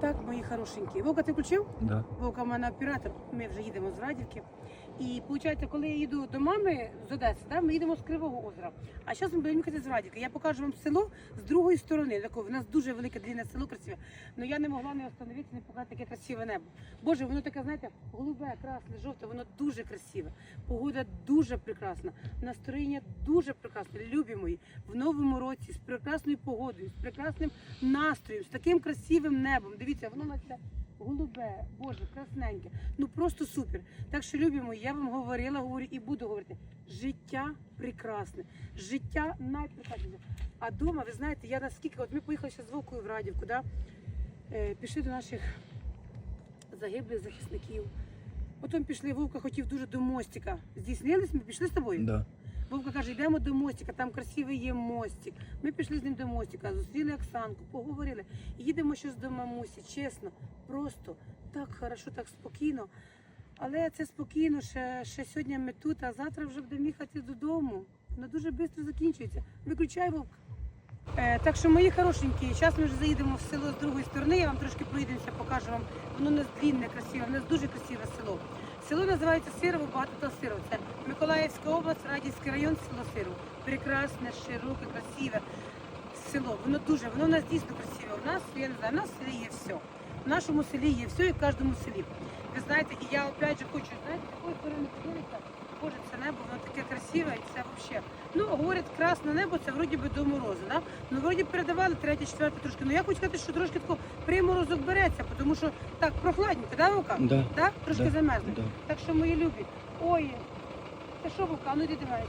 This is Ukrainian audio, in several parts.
Так, мої хорошенькі. Вовка, ти включив? Да. Вовка в мене оператор. Ми вже їдемо з Радівки. І виходить, коли я їду до мами з Одеси, да, ми їдемо з Кривого озера. А зараз ми будемо їхати з Радівки. Я покажу вам село з другої сторони. Тако, в нас дуже велике длинне село красиве. Але я не могла не остановитися, не показати таке красиве небо. Боже, воно таке, знаєте, голубе, красне, жовте, воно дуже красиве. Погода дуже прекрасна. Настроєння дуже прекрасне. Любі мої, в новому році з прекрасною погодою, з прекрасним настроєм, з таким красивим небом. Дивіться, воно на це голубе, боже, красненьке. Ну просто супер. Так що любі мої, я вам говорила, говорю і буду говорити. Життя прекрасне, життя найпрекрасніше. А дома, ви знаєте, я наскільки, от ми поїхали ще з Вовкою в Радівку, да? е, пішли до наших загиблих захисників. Потім пішли, Вовка хотів дуже до мостика. Здійснились, ми пішли з тобою. Да. Вовка каже, йдемо до мостика, там красивий є мостик. Ми пішли з ним до мостика, зустріли Оксанку, поговорили. Їдемо щось до мамусі. Чесно, просто так хорошо, так спокійно. Але це спокійно, ще, ще сьогодні ми тут, а завтра вже будемо їхати додому. Воно дуже швидко закінчується. Виключай вовк. Е, так що, мої хорошенькі, зараз ми вже заїдемо в село з другої сторони. Я вам трошки проїдемося, покажу вам. Воно у нас длінне, красиве, у нас дуже красиве село. Село називається Сирово, багато то Сирово. Це Миколаївська область, Радівський район, село Сирово. Прекрасне, широке, красиве село. Воно дуже, воно у нас дійсно красиве. У нас, я не знаю, у нас в селі є все. В нашому селі є все і в кожному селі. Ви знаєте, і я опять же хочу, знаєте, такої сторони подивитися. Боже, це небо, воно таке красиве і це взагалі. Ну, говорять, красне небо це вроді би до морозу, да? Ну, вроді передавали третє, четверте трошки. Ну я хочу сказати, що трошки тако приморозок береться, тому що так, прохладненько, да, Вовка? Да. Так? Трошки Да. замерзне. Да. Так що, мої любі, ой, це що, Вовка, А ну йди дивайся.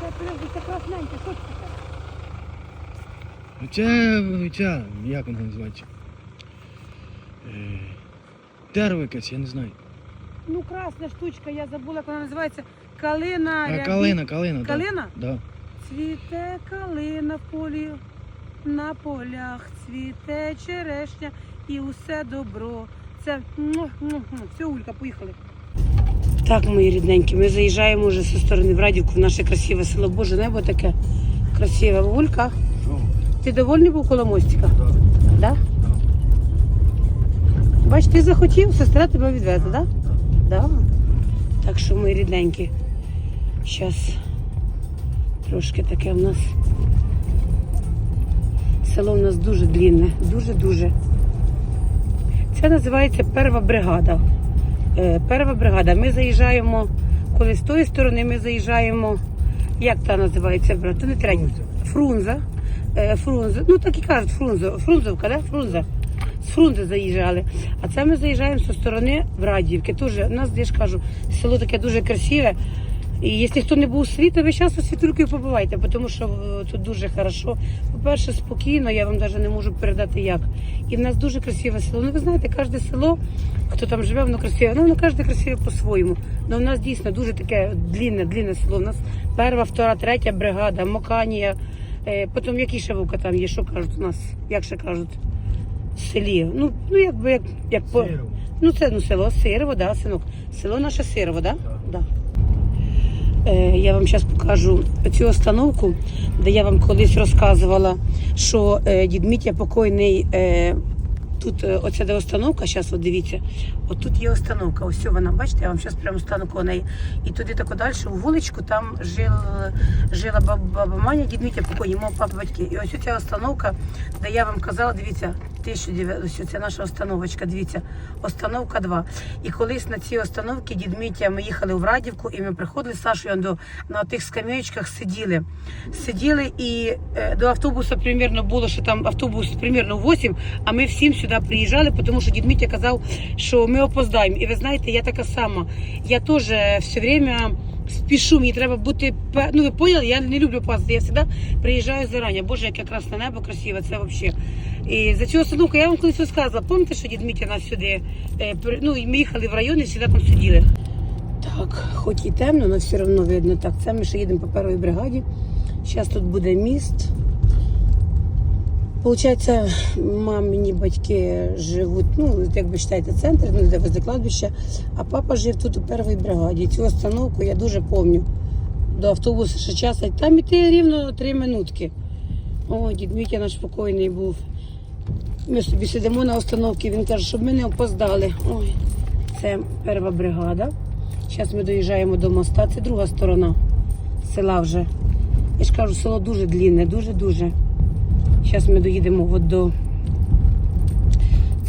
Це, подожди, це красненьке, що це таке? Ця, ця, як вона називається? Е, Дерево якесь, я не знаю. Ну, красна штучка, я забула, як вона називається. Калина. А, рябі- калина, калина. Калина? Да. Да. Цвіте калина в полі, на полях цвіте черешня і усе добро. Це все, Улька, поїхали. Так, мої рідненькі, ми заїжджаємо вже зі сторони в Радівку в наше красиве село. Боже, небо таке красиве. Улька, ти довольний був коло мостика? Да? Бач, ти захотів, сестра тебе відвезла, так? Да? Да. Так що, мої рідненькі, зараз трошки таке в нас. Село в нас дуже длінне, дуже-дуже. Це називається перва бригада. Е, Перва бригада. Ми заїжджаємо, коли з тої сторони ми заїжджаємо. Як та називається брат? То не третя. Фрунза. Е, Фрунза. Ну так і кажуть, Фрунза. Фрунзовка, да? Фрунза. З Фрунзи заїжджали. А це ми заїжджаємо зі сторони Врадіївки. Тоже у нас, я ж кажу, село таке дуже красиве. І якщо хто не був у світі, ви зараз у світулькою побувайте, тому що е, тут дуже хорошо. По-перше, спокійно, я вам навіть не можу передати як. І в нас дуже красиве село. Ну ви знаєте, кожне село, хто там живе, воно красиве. Ну, воно кожне красиве по-своєму. Ну у нас дійсно дуже таке длінне, длінне село. У нас перша, втора, третя бригада, Моканія. Е, потім які ще вовка там є, що кажуть у нас, як ще кажуть, в селі. Ну, ну якби як, як по. Сирово. Ну це ну село Сирово, да, синок. Село наше Сирово, да? Да. Е, я вам зараз покажу цю остановку, де я вам колись розказувала, що е, дід Мітя покойний. Е, Тут е, оця де остановка, зараз от дивіться, от тут є остановка, ось вона, бачите, я вам зараз прямо стану коло неї. І туди тако далі, у вуличку, там жил, жила баба, баба Маня, дід Мітя покойний, мов папа батьки. І ось ця остановка, де я вам казала, дивіться, 1900, це наша остановочка, дивіться, остановка 2. І колись на цій остановці дід Мітя, ми їхали в Радівку, і ми приходили з Сашою до, на тих скам'ячках сиділи. Сиділи і е, до автобуса примірно було, що там автобус примірно в 8, а ми всім сюди приїжджали, тому що дід казав, що ми опоздаємо. І ви знаєте, я така сама. Я теж все время спішу, мені треба бути ну ви поняли, я не люблю пасти, я завжди приїжджаю зарані. Боже, яке красне небо красиве, це взагалі. І за цю остановку я вам колись розказувала. Пам'ятаєте, що дід Мітя нас сюди, е, ну ми їхали в район і завжди там сиділи. Так, хоч і темно, але все одно видно. Так, це ми ще їдемо по першій бригаді. Зараз тут буде міст. Получається, мамині батьки живуть, ну, як ви вважаєте, центр, ну, де возле кладбища, а папа жив тут у першій бригаді. Цю остановку я дуже пам'ятаю. До автобусу ще час, там іти рівно три минутки. О, дід Мітя наш спокійний був. Ми собі сидимо на остановці, він каже, щоб ми не опоздали. Ой, це перша бригада. Зараз ми доїжджаємо до моста, це друга сторона села вже. Я ж кажу, село дуже длінне, дуже-дуже. Зараз ми доїдемо от до.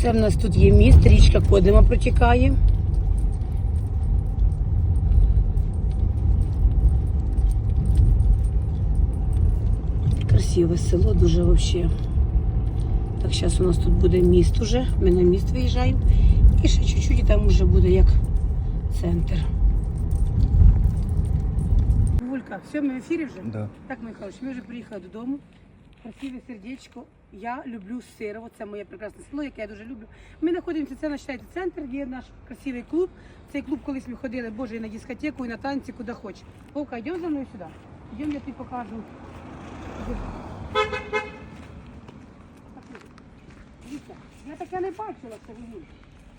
Це в нас тут є міст, річка Кодима протікає. Красиве село, дуже взагалі. Так, зараз у нас тут буде міст уже. Ми на міст виїжджаємо. І ще чуть-чуть і там вже буде як центр. Вулька, все, ми в ефірі вже? Да. Так, хороші, ми вже приїхали додому. Красиве сердечко. Я люблю Сирово, це моє прекрасне село, яке я дуже люблю. Ми знаходимося, це вважаєте, центр, є наш красивий клуб. Цей клуб колись ми ходили, боже, і на дискотеку, і на танці, куди хочеш. Вовка, йдемо за мною сюди. Йдемо, я тобі покажу. Дивіться, я таке не бачила сьогодні.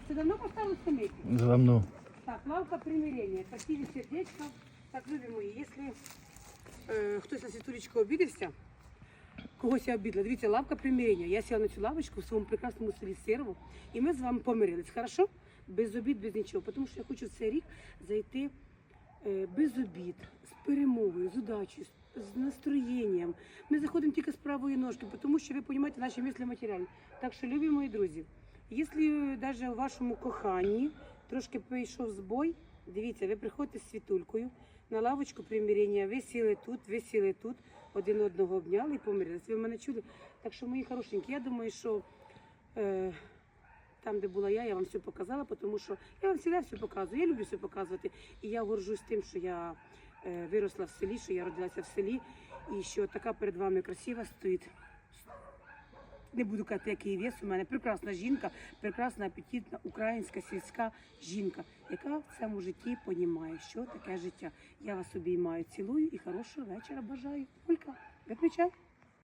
Це давно поставили скамейку? Давно. Так, лавка примирения. Красиві сердечко. Так, любі мої, якщо е, хтось на світулечку обідався, когось я обідала, дивіться, лавка примирення. Я сіла на цю лавочку в своєму прекрасному селі Сирову, і ми з вами помирились. Хорошо? Без обід, без нічого. Тому що я хочу в цей рік зайти е, без обід, з перемогою, з удачею, з, з настроєнням. Ми заходимо тільки з правої ножки, тому що ви розумієте, наші мислі матеріальні. Так що, любі мої друзі, якщо навіть у вашому коханні трошки прийшов збой, дивіться, ви приходите з світулькою на лавочку примирення, ви сіли тут, ви сіли тут, один одного обняли і помирились. Ви мене чули? Так що, мої хорошенькі, я думаю, що. Е, там, де була я, я вам все показала, тому що я вам завжди все показую. Я люблю все показувати. І я горжусь тим, що я виросла в селі, що я родилася в селі, і що така перед вами красива стоїть. Не буду казати, який вес у мене. Прекрасна жінка, прекрасна, апетитна українська сільська жінка, яка в цьому житті понімає, що таке життя. Я вас обіймаю, цілую і хорошого вечора бажаю. Олька, виключай.